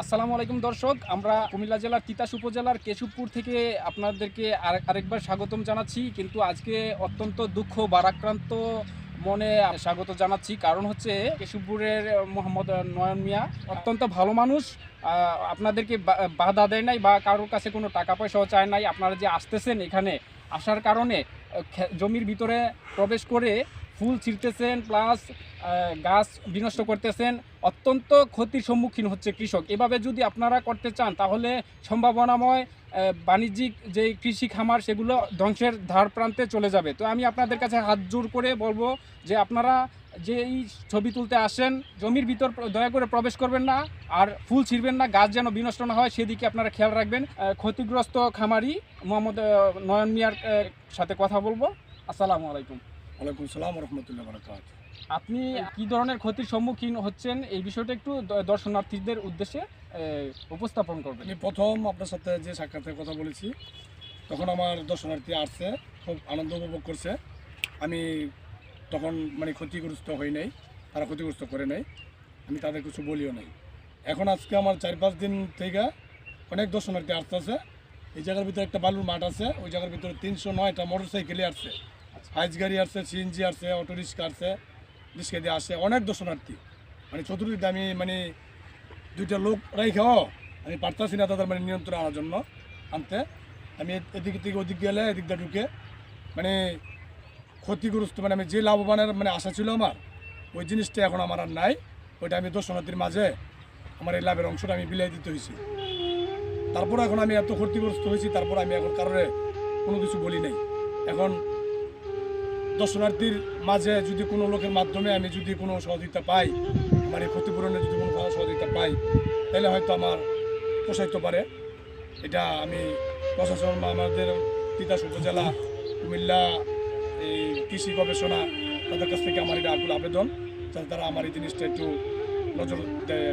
আসসালামু আলাইকুম দর্শক, আমরা কুমিল্লা জেলার তিতাস উপজেলার কেশবপুর থেকে আপনাদেরকে আরেক- আরেকবার স্বাগতম জানাচ্ছি, কিন্তু আজকে অত্যন্ত দুঃখ বারাক্রান্ত মনে স্বাগত জানাচ্ছি। কারণ হচ্ছে কেশবপুরের মোহাম্মদ নয়ন মিয়া অত্যন্ত ভালো মানুষ আপনাদেরকে বাধা দেয় নাই বা কারোর কাছে কোনো টাকা পয়সাও চায় নাই। আপনারা যে আসতেছেন এখানে, আসার কারণে জমির ভিতরে প্রবেশ করে ফুল ছিঁড়তেছেন প্লাস গাছ বিনষ্ট করতেছেন, অত্যন্ত ক্ষতির সম্মুখীন হচ্ছে কৃষক। এভাবে যদি আপনারা করতে চান, তাহলে সম্ভাবনাময় বাণিজ্যিক যে কৃষি খামার, সেগুলো ধ্বংসের ধার প্রান্তে চলে যাবে। তো আমি আপনাদের কাছে হাত জোর করে বলব যে আপনারা যে এই ছবি তুলতে আসেন, জমির ভিতর দয়া করে প্রবেশ করবেন না, আর ফুল ছিঁড়বেন না, গাছ যেন বিনষ্ট না হয়, সেদিকে আপনারা খেয়াল রাখবেন। ক্ষতিগ্রস্ত খামারি মোহাম্মদ নয়ন মিয়ার সাথে কথা বলব। আসসালামু আলাইকুম। ওয়ালাইকুম সালাম রহমতুল্লাহ বারকাত। আপনি কি ধরনের ক্ষতির সম্মুখীন হচ্ছেন? এই বিষয়টা একটু দর্শনার্থীদের উদ্দেশ্যে উপস্থাপন করবেন। আমি প্রথম আপনার সাথে যে সাক্ষাতের কথা বলেছি তখন আমার দর্শনার্থী আসছে খুব আনন্দ উপভোগ করছে। আমি তখন মানে ক্ষতিগ্রস্ত হই নাই তারা ক্ষতিগ্রস্ত করে নাই আমি তাদের কিছু বলিও নাই। এখন আজকে আমার চার পাঁচ দিন থেকে অনেক দর্শনার্থী আসতেছে। এই জায়গার ভিতরে একটা বালুর মাঠ আছে ওই জায়গার ভিতরে তিনশো নয়টা মোটর সাইকেলে আসছে। হাইজ গাড়ি আসছে সিএনজি আসছে অটো রিক্সা আসছে, রিক্সা দিয়ে আসছে অনেক দর্শনার্থী। মানে চতুর্দিকে আমি মানে দুইটা লোক রাইখাও আমি পারতাছি না তাদের মানে নিয়ন্ত্রণ আনার জন্য আনতে। আমি এদিক থেকে ওদিক গেলে এদিক দিয়ে ঢুকে মানে ক্ষতিগ্রস্ত মানে আমি যে লাভবানের মানে আশা ছিল আমার, ওই জিনিসটা এখন আমার আর নাই। ওইটা আমি দর্শনার্থীর মাঝে আমার এই লাভের অংশটা আমি বিলাই দিতে হয়েছি। তারপর এখন আমি এত ক্ষতিগ্রস্ত হয়েছি, তারপর আমি এখন কারণে কোনো কিছু বলি নাই। এখন দর্শনার্থীর মাঝে যদি কোনো লোকের মাধ্যমে আমি যদি কোনো সহযোগিতা পাই আমার এই ক্ষতিপূরণের যদি কোনো সহযোগিতা পাই, তাহলে হয়তো আমার পোষাইতে পারে। এটা আমি প্রশাসন বা আমাদের তিতাস উপজেলা কুমিল্লা, এই কৃষি গবেষণা তাদের কাছ থেকে আমার এটা আকুল আবেদন, যাতে তারা আমার এই জিনিসটা একটু নজর দেয়।